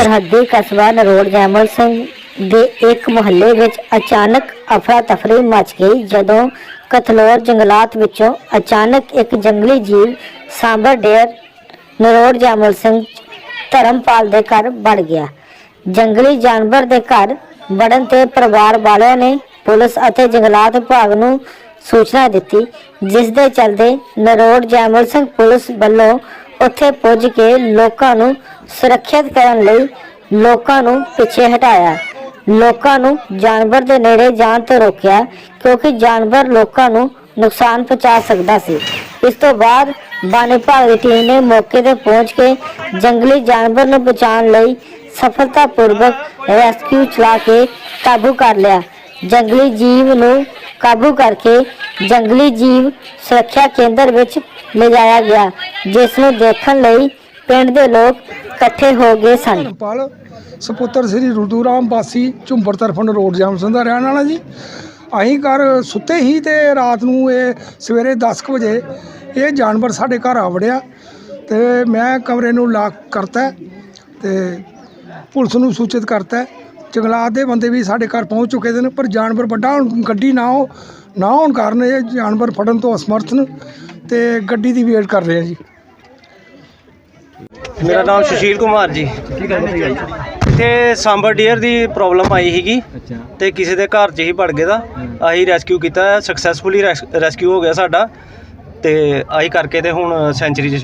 ਸਰਹੱਦੀ ਕਸਬਾ ਨਰੋੜ ਜੈਮਲ ਸਿੰਘ ਦੇ ਇੱਕ ਮੁਹੱਲੇ ਵਿੱਚ ਅਚਾਨਕ ਅਫਰਾ ਤਫਰੀ ਮਚ ਗਈ, ਜਦੋਂ ਕਥਲੋਰ ਜੰਗਲਾਤ ਵਿੱਚੋਂ ਅਚਾਨਕ ਇੱਕ ਜੰਗਲੀ ਜੀਵ ਸਾਂਬਰ ਡੇਰ ਨਰੋੜ ਜੈਮਲ ਸਿੰਘ ਧਰਮਪਾਲ ਦੇ ਘਰ ਵੜ ਗਿਆ। ਜੰਗਲੀ ਜਾਨਵਰ ਦੇ ਘਰ ਵੜਨ ਤੇ ਪਰਿਵਾਰ ਵਾਲਿਆਂ ਨੇ ਪੁਲਿਸ ਅਤੇ ਜੰਗਲਾਤ ਵਿਭਾਗ ਨੂੰ ਸੂਚਨਾ ਦਿੱਤੀ, ਜਿਸ ਦੇ ਚਲਦੇ ਨਰੋੜ ਜੈਮਲ ਸਿੰਘ ਪੁਲਿਸ ਵੱਲੋਂ ਉੱਥੇ ਪੁੱਜ ਕੇ ਲੋਕਾਂ ਨੂੰ ਸੁਰੱਖਿਅਤ ਕਰਨ ਲਈ ਲੋਕਾਂ ਨੂੰ ਪਿੱਛੇ ਹਟਾਇਆ। ਲੋਕਾਂ ਨੂੰ ਜਾਨਵਰ ਦੇ ਨੇੜੇ ਜਾਣ ਤੋਂ ਰੋਕਿਆ, ਕਿਉਂਕਿ ਜਾਨਵਰ ਲੋਕਾਂ ਨੂੰ ਨੁਕਸਾਨ ਪਹੁੰਚਾ ਸਕਦਾ ਸੀ। ਇਸ ਤੋਂ ਬਾਅਦ ਵਣ ਵਿਭਾਗ ਦੀ ਟੀਮ ਨੇ ਮੌਕੇ ਤੇ ਪਹੁੰਚ ਕੇ ਜੰਗਲੀ ਜਾਨਵਰ ਨੂੰ ਬਚਾਉਣ ਲਈ ਸਫਲਤਾਪੂਰਵਕ ਰੈਸਕਿਊ ਚਲਾ ਕੇ ਕਾਬੂ ਕਰ ਲਿਆ। ਜੰਗਲੀ ਜੀਵ ਨੂੰ ਕਾਬੂ ਕਰਕੇ ਜੰਗਲੀ ਜੀਵ ਸੁਰੱਖਿਆ ਕੇਂਦਰ ਵਿੱਚ ਲਿਜਾਇਆ ਗਿਆ। ਜਿਸ ਨੂੰ ਦੇਖਣ ਲਈ ਪਿੰਡ ਦੇ ਲੋਕ ਇਕੱਠੇ ਹੋ ਗਏ ਸਨ। ਧਰਮਪਾਲ ਸਪੁੱਤਰ ਸ੍ਰੀ ਰੁਦੂ ਰਾਮ ਬਾਸੀ ਝੁੰਬਰ ਤਰਫਨ ਰੋਡ ਜੈਮਸਨ ਦਾ ਰਹਿਣ ਵਾਲਾ ਜੀ। ਅਸੀਂ ਘਰ ਸੁੱਤੇ ਹੀ ਤੇ ਰਾਤ ਨੂੰ ਇਹ ਸਵੇਰੇ 10 ਕੁ ਵਜੇ ਇਹ ਜਾਨਵਰ ਸਾਡੇ ਘਰ ਆ ਵੜਿਆ ਤੇ ਮੈਂ ਕਮਰੇ ਨੂੰ ਲਾਕ ਕਰਤਾ ਤੇ ਪੁਲਿਸ ਨੂੰ ਸੂਚਿਤ ਕਰਤਾ। ਜੰਗਲਾਤ ਦੇ ਬੰਦੇ ਵੀ ਸਾਡੇ ਘਰ ਪਹੁੰਚ ਚੁੱਕੇ ਨੇ ਪਰ ਜਾਨਵਰ ਵੱਡਾ ਹੁਣ ਗੱਡੀ ਨਾ ਹੋ ਨਾ ਹੋਣ ਕਾਰਨ ਇਹ ਜਾਨਵਰ ਫੜਨ ਤੋਂ ਅਸਮਰਥ ਨੇ ਤੇ ਗੱਡੀ ਦੀ ਵੇਟ ਕਰ ਰਹੇ ਆ ਜੀ। ਮੇਰਾ ਨਾਮ ਸੁਸ਼ੀਲ ਕੁਮਾਰ ਜੀ। ਇੱਥੇ ਸਾਂਬਰ ਡੀਅਰ ਦੀ ਪ੍ਰੋਬਲਮ ਆਈ ਸੀਗੀ ਤੇ ਕਿਸੇ ਦੇ ਘਰ 'ਚ ਹੀ ਵੜ ਗਏ ਦਾ। ਅਸੀਂ ਰੈਸਕਿਊ ਕੀਤਾ ਸਕਸੈਸਫੁਲੀ ਰੈਸਕਿਊ ਹੋ ਗਿਆ ਸਾਡਾ। ਤੇ ਅਸੀਂ ਕਰਕੇ ਤੇ ਹੁਣ ਸੈਂਚਰੀ 'ਚ